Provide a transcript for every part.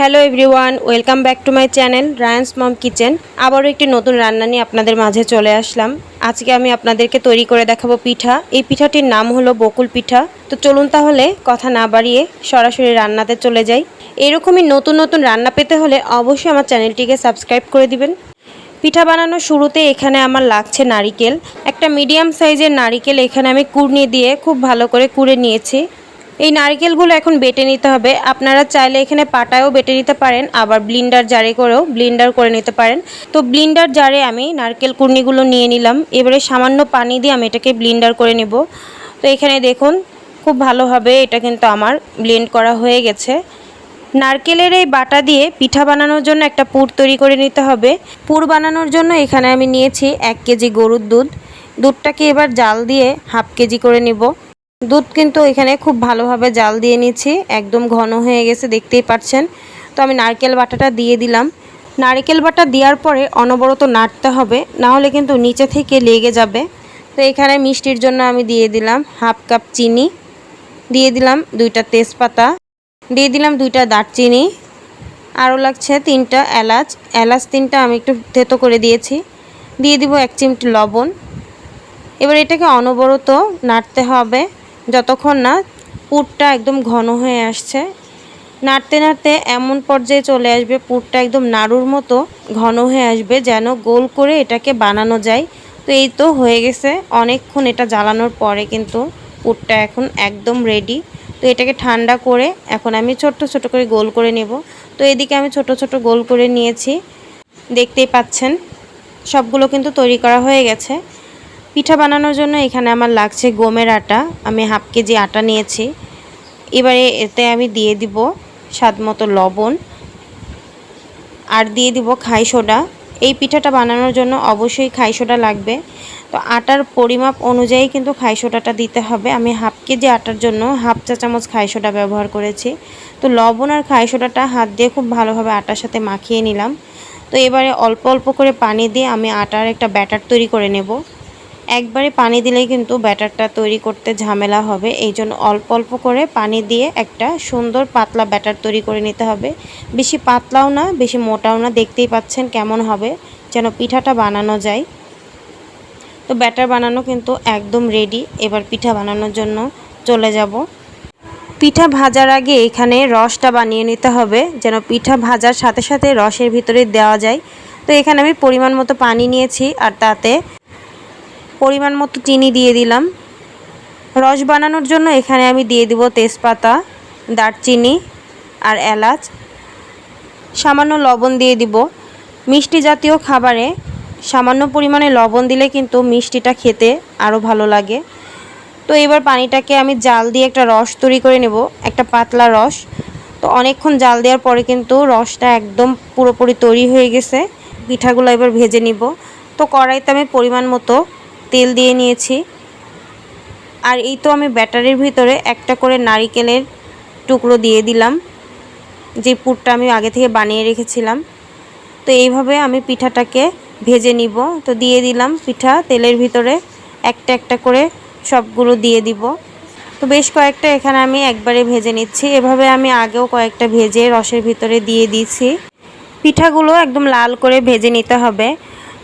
Hello everyone, welcome back to my channel Rayan's mom kitchen. আবারও একটি নতুন রান্না নিয়ে আপনাদের মাঝে চলে আসলাম। আজকে আমি আপনাদেরকে তৈরি করে দেখাবো পিঠা। এই পিঠাটির নাম হলো বকুল পিঠা। তো চলুন তাহলে কথা না বাড়িয়ে সরাসরি রান্নাতে চলে যাই। এরকমই নতুন নতুন রান্না পেতে হলে অবশ্যই আমার চ্যানেলটিকে সাবস্ক্রাইব করে দিবেন। পিঠা বানানোর শুরুতে এখানে আমার লাগছে নারিকেল। একটা মিডিয়াম সাইজের নারিকেল এখানে আমি কুড়নি দিয়ে খুব ভালো করে কুড়ে নিয়েছি। এই নারকেলগুলো এখন বেটে নিতে হবে। আপনারা চাইলে এখানে পাটায়ও বেটে নিতে পারেন, আবার ব্লিন্ডার জারে করেও ব্লিন্ডার করে নিতে পারেন। তো ব্লিন্ডার জারে আমি নারকেল কুর্নিগুলো নিয়ে নিলাম। এবারে সামান্য পানি দিয়ে আমি এটাকে ব্লিন্ডার করে নেব। তো এখানে দেখুন, খুব ভালোভাবে এটা কিন্তু আমার ব্লেন্ড করা হয়ে গেছে। নারকেলের এই বাটা দিয়ে পিঠা বানানোর জন্য একটা পুর তৈরি করে নিতে হবে। পুর বানানোর জন্য এখানে আমি নিয়েছি এক কেজি গরুর দুধ। দুধটাকে এবার জাল দিয়ে হাফ কেজি করে নিব। দুধ কিন্তু এখানে খুব ভালোভাবে জাল দিয়ে নিচ্ছি। একদম ঘন হয়ে গেছে, দেখতেই পাচ্ছেন। তো আমি নারকেল বাটাটা দিয়ে দিলাম। নারকেল বাটা দেওয়ার পরে অনবরত নাড়তে হবে, না হলে কিন্তু নিচে থেকে লেগে যাবে। তো এখানে মিষ্টির জন্য আমি দিয়ে দিলাম হাফ কাপ চিনি, দিয়ে দিলাম দুইটা তেজপাতা, দিয়ে দিলাম দুইটা দারচিনি, আরও লাগছে তিনটা এলাচ। এলাচ তিনটা আমি একটু থেতো করে দিয়েছি। দিয়ে দিব এক চিমটি লবণ। এবার এটাকে অনবরত নাড়তে হবে। যতক্ষণ না পুরটা একদম ঘন হয়ে আসছে, নাড়তে নাড়তে এমন পর্যায়ে চলে আসবে পুরটা একদম নাড়ুর মতো ঘন হয়ে আসবে যেন গোল করে এটাকে বানানো যায়। তো এই তো হয়ে গেছে, অনেকক্ষণ এটা জ্বালানোর পরে কিন্তু পুরটা এখন একদম রেডি তো এটাকে ঠান্ডা করে এখন আমি ছোট্ট ছোট করে গোল করে নেব। তো এদিকে আমি ছোট ছোট গোল করে নিয়েছি, দেখতেই পাচ্ছেন, সবগুলো কিন্তু তৈরি করা হয়ে গেছে। পিঠা বানানোর জন্য এখানে আমার লাগছে গমের আটা। আমি হাফ কেজি আটা নিয়েছি। এবারে এতে আমি দিয়ে দিব স্বাদ মতো লবণ আর দিয়ে দিব খাই সোডা। এই পিঠাটা বানানোর জন্য অবশ্যই খাই সোডা লাগবে। তো আটার পরিমাপ অনুযায়ী কিন্তু খাই সোডাটা দিতে হবে। আমি হাফ কেজি আটার জন্য হাফ চা চামচ খাই সোডা ব্যবহার করেছি। তো লবণ আর খাই সোডাটা হাত দিয়ে খুব ভালোভাবে আটার সাথে মাখিয়ে নিলাম। তো এবারে অল্প অল্প করে পানি দিয়ে আমি আটার একটা ব্যাটার তৈরি করে নেব। একবারে পানি দিলেই কিন্তু ব্যাটারটা তৈরি করতে ঝামেলা হবে। এই জন্য অল্প অল্প করে পানি দিয়ে একটা সুন্দর পাতলা ব্যাটার তৈরি করে নিতে হবে। বেশি পাতলাও না, বেশি মোটাও না, দেখতেই পাচ্ছেন কেমন হবে, যেন পিঠাটা বানানো যায়। তো ব্যাটার বানানো কিন্তু একদম রেডি এবার পিঠা বানানোর জন্য চলে যাব। পিঠা ভাজার আগে এখানে রসটা বানিয়ে নিতে হবে, যেন পিঠা ভাজার সাথে সাথে রসের ভিতরে দেওয়া যায়। তো এখানে আমি পরিমাণ মতো পানি নিয়েছি, আর তাতে পরিমাণ মতো চিনি দিয়ে দিলাম। রস বানানোর জন্য এখানে আমি দিয়ে দিব তেজপাতা, দারচিনি আর এলাচ। সামান্য লবণ দিয়ে দিব। মিষ্টি জাতীয় খাবারে সামান্য পরিমাণে লবণ দিলে কিন্তু মিষ্টিটা খেতে আরও ভালো লাগে। তো এবার পানিটাকে আমি জাল দিয়ে একটা রস তৈরি করে নেব, একটা পাতলা রস। তো অনেকক্ষণ জাল দেওয়ার পরে কিন্তু রসটা একদম পুরোপুরি তৈরি হয়ে গেছে। পিঠাগুলো এবার ভেজে নিব। তো কড়াইতে আমি পরিমাণ মতো তেল দিয়ে নিয়েছি। আর এই তো আমি ব্যাটারির ভিতরে একটা করে নারিকেলের টুকরো দিয়ে দিলাম, যে পুরটা আমি আগে থেকে বানিয়ে রেখেছিলাম। তো এইভাবে আমি পিঠাটাকে ভেজে নিব। তো দিয়ে দিলাম পিঠা, তেলের ভিতরে একটা একটা করে সবগুলো দিয়ে দিব। তো বেশ কয়েকটা এখানে আমি একবারে ভেজে নিচ্ছি। এভাবে আমি আগেও কয়েকটা ভেজে রসের ভিতরে দিয়ে দিয়েছি। পিঠাগুলো একদম লাল করে ভেজে নিতে হবে।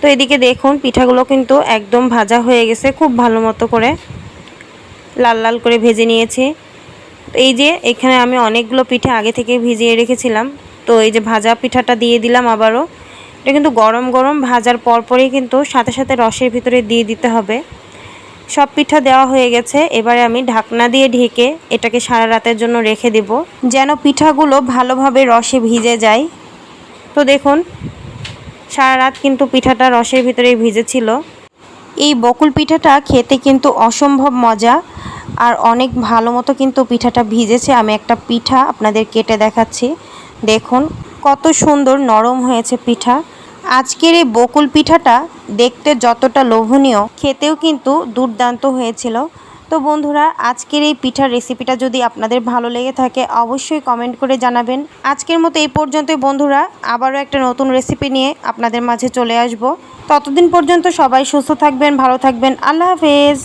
তো এদিকে দেখুন, পিঠাগুলো কিন্তু একদম ভাজা হয়ে গেছে, খুব ভালো মতো করে লাল লাল করে ভেজে নিয়েছি। এই যে এখানে আমি অনেকগুলো পিঠা আগে থেকে ভিজিয়ে রেখেছিলাম, তো এই যে ভাজা পিঠাটা দিয়ে দিলাম আবারও। এটা কিন্তু গরম গরম ভাজার পরপরই কিন্তু সাথে সাথে রসের ভিতরে দিয়ে দিতে হবে। সব পিঠা দেওয়া হয়ে গেছে, এবারে আমি ঢাকনা দিয়ে ঢেকে এটাকে সারা রাতের জন্য রেখে দেব, যেন পিঠাগুলো ভালোভাবে রসে ভিজে যায়। তো দেখুন সারা রাত কিন্তু পিঠাটা রসের ভিতরে ভিজেছিল। এই বকুল পিঠাটা খেতে কিন্তু অসম্ভব মজা, আর অনেক ভালো মতো কিন্তু পিঠাটা ভিজেছে। আমি একটা পিঠা আপনাদের কেটে দেখাচ্ছি। দেখুন, কত সুন্দর নরম হয়েছে পিঠা। আজকের এই বকুল পিঠাটা দেখতে যতটা লোভনীয়, খেতেও কিন্তু দুর্দান্ত হয়েছিল। তো বন্ধুরা, আজকের এই পিঠার রেসিপিটা যদি আপনাদের ভালো লেগে থাকে, অবশ্যই কমেন্ট করে জানাবেন। আজকের মতো এই পর্যন্তই বন্ধুরা, আবারও একটা নতুন রেসিপি নিয়ে আপনাদের মাঝে চলে আসব। ততদিন পর্যন্ত সবাই সুস্থ থাকবেন, ভালো থাকবেন। আল্লাহ হাফেজ।